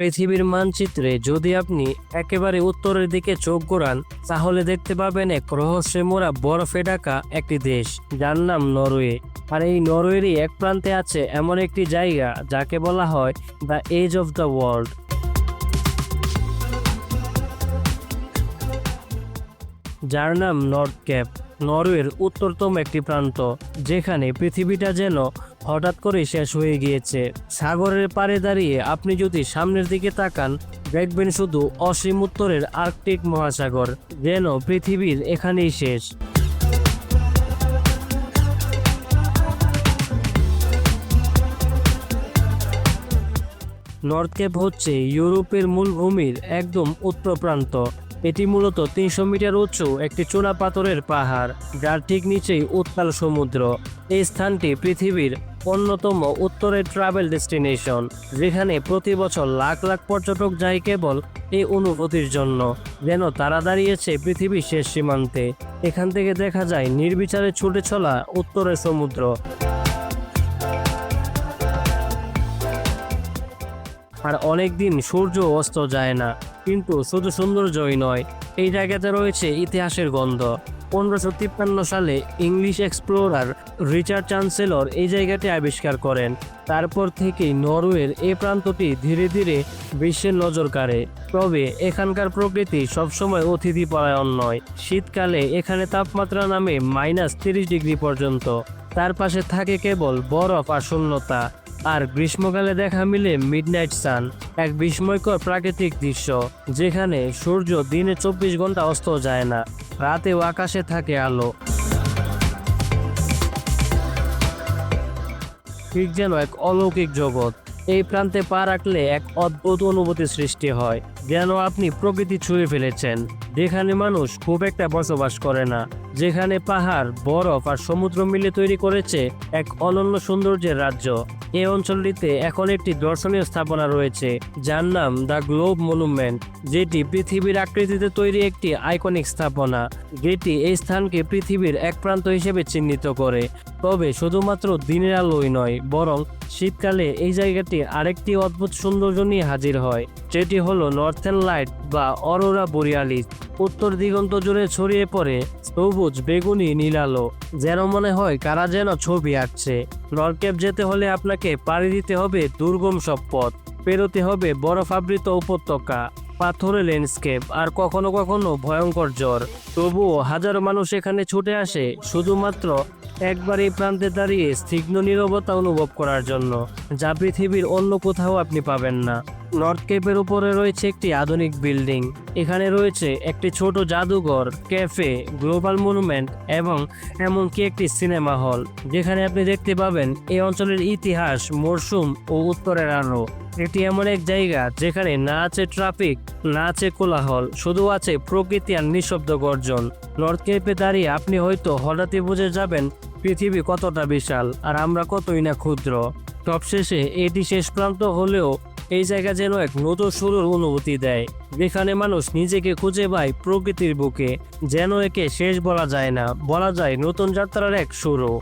পৃথিবীর মানচিত্রে যদি আপনি একেবারে উত্তরের দিকে চোখ ঘোরান, তাহলে দেখতে পাবেন এক রহস্যে মোড়া বরফে ঢাকা একটি দেশ, যার নাম নরওয়ে। আর এই নরওয়েরই এক প্রান্তে আছে এমন একটি জায়গা, যাকে বলা হয় the edge of the world. যার নাম নর্থ ক্যাপ, নরওয়ের উত্তরতম একটি প্রান্ত, যেখানে পৃথিবীটা যেন হঠাৎ করে শেষ হয়ে গিয়েছে। সাগরের পাড়ে দাঁড়িয়ে আপনি যদি সামনের দিকে তাকান, দেখবেন শুধু অসীম উত্তরের আর্কটিক মহাসাগর, যেন পৃথিবীর এখানেই শেষ। নর্থ কেপ হচ্ছে ইউরোপের মূলভূমির একদম উত্তর প্রান্ত। এটি মূলত তিনশো মিটার উঁচু একটি চূড়া পাথরের পাহাড়, যার ঠিক নিচেই উত্তাল সমুদ্র। এই স্থানটি পৃথিবীর অন্যতম উত্তরের ট্রাভেল ডেস্টিনেশন যেখানে প্রতি বছর লাখ লাখ পর্যটক যায় কেবল এই অনুভূতির জন্য, যেন তারা দাঁড়িয়েছে পৃথিবীর শেষ সীমান্তে। এখান থেকে দেখা যায় নির্বিচারে ছুটে চলা উত্তরের সমুদ্র। আর অনেক দিন সূর্য অস্ত যায় না, কিন্তু শুধু সৌন্দর্যই নয়, এই জায়গাতে রয়েছে ইতিহাসের গন্ধ। পনেরোশো তিপ্পান্ন সালে ইংলিশ এক্সপ্লোরার রিচার্ড চ্যান্সেলর এই জায়গাটি আবিষ্কার করেন। তারপর থেকেই নরওয়ের এই প্রান্তটি ধীরে ধীরে বিশ্বের নজর কাড়ে। তবে এখানকার প্রকৃতি সবসময় অতিথি পরায়ণ নয়। শীতকালে এখানে তাপমাত্রা নামে মাইনাস তিরিশ ডিগ্রি পর্যন্ত। তার পাশে থাকে কেবল বরফ আর শূন্যতা। আর গ্রীষ্মকালে দেখা মিলে মিডনাইট সান, এক বিস্ময়কর প্রাকৃতিক দৃশ্য, যেখানে সূর্য দিনে চব্বিশ ঘণ্টা অস্ত যায় না, রাতেও আকাশে থাকে আলো। ঠিক যেন এক অলৌকিক জগৎ। এই প্রান্তে পা রাখলে এক অদ্ভুত অনুভূতি সৃষ্টি হয়, যেন আপনি প্রকৃতি ছুঁয়ে ফেলেছেন। যেখানে মানুষ খুব একটা বসবাস করে না, যেখানে পাহাড়, বরফ আর সমুদ্র মিলে তৈরি করেছে এক অনন্য সৌন্দর্যের রাজ্য। এই অঞ্চলটিতে এখন একটি দর্শনীয় স্থাপনা রয়েছে, যার নাম দ্য গ্লোব মনুমেন্ট, যেটি পৃথিবীর আকৃতিতে তৈরি একটি আইকনিক স্থাপনা, যেটি এই স্থানকে পৃথিবীর এক প্রান্ত হিসেবে চিহ্নিত করে। তবে শুধুমাত্র দিনের আলোই নয়, বরং শীতকালে এই জায়গাটি আরেকটি অদ্ভুত সৌন্দর্য নিয়ে হাজির হয়। যেটি হলো নর্থেন লাইট বা অরোরা বোরিয়ালিস। উত্তর দিগন্ত জুড়ে ছড়িয়ে পড়ে সবুজ, বেগুনি নীলালো যেন মনে হয় কারা যেন ছবি আঁকছে। নরকেপ যেতে হলে আপনাকে পাড়ি দিতে হবে দুর্গম সব পথ। পেরোতে হবে বরফাবৃত উপত্যকা, পাথরের ল্যান্ডস্কেপ আর কখনো কখনো ভয়ঙ্কর জ্বর। তবুও হাজারো মানুষ এখানে ছুটে আসে শুধুমাত্র একবার এই প্রান্তে দাঁড়িয়ে স্নিগ্ধ নীরবতা অনুভব করার জন্য, যা পৃথিবীর অন্য কোথাও আপনি পাবেন না। নর্থ কেপের উপরে রয়েছে একটি আধুনিক বিল্ডিং। এখানে রয়েছে একটি ছোট জাদুঘর, ক্যাফে, গ্লোবাল মনুমেন্ট এবং এমনকি একটি সিনেমা হল। যেখানে আপনি দেখতে পাবেন এই অঞ্চলের ইতিহাস মরশুম ও উত্তরের আলো। এটি এমন এক জায়গা যেখানে না আছে ট্রাফিক, না আছে কোলাহল, শুধু আছে প্রকৃতি আর নিঃশব্দ গর্জন। নর্থ কেপে দাঁড়িয়ে আপনি হয়তো হঠাৎই বুঝে যাবেন পৃথিবী কতটা বিশাল আর আমরা কতই না ক্ষুদ্র। সবশেষে এটি শেষ প্রান্ত হলেও এই জায়গা যেন এক নতুন শুরুর অনুভূতি দেয়। যেখানে মানুষ নিজেকে খুঁজে পায় প্রকৃতির বুকে। যেন একে শেষ বলা যায় না, বলা যায় নতুন যাত্রার এক শুরু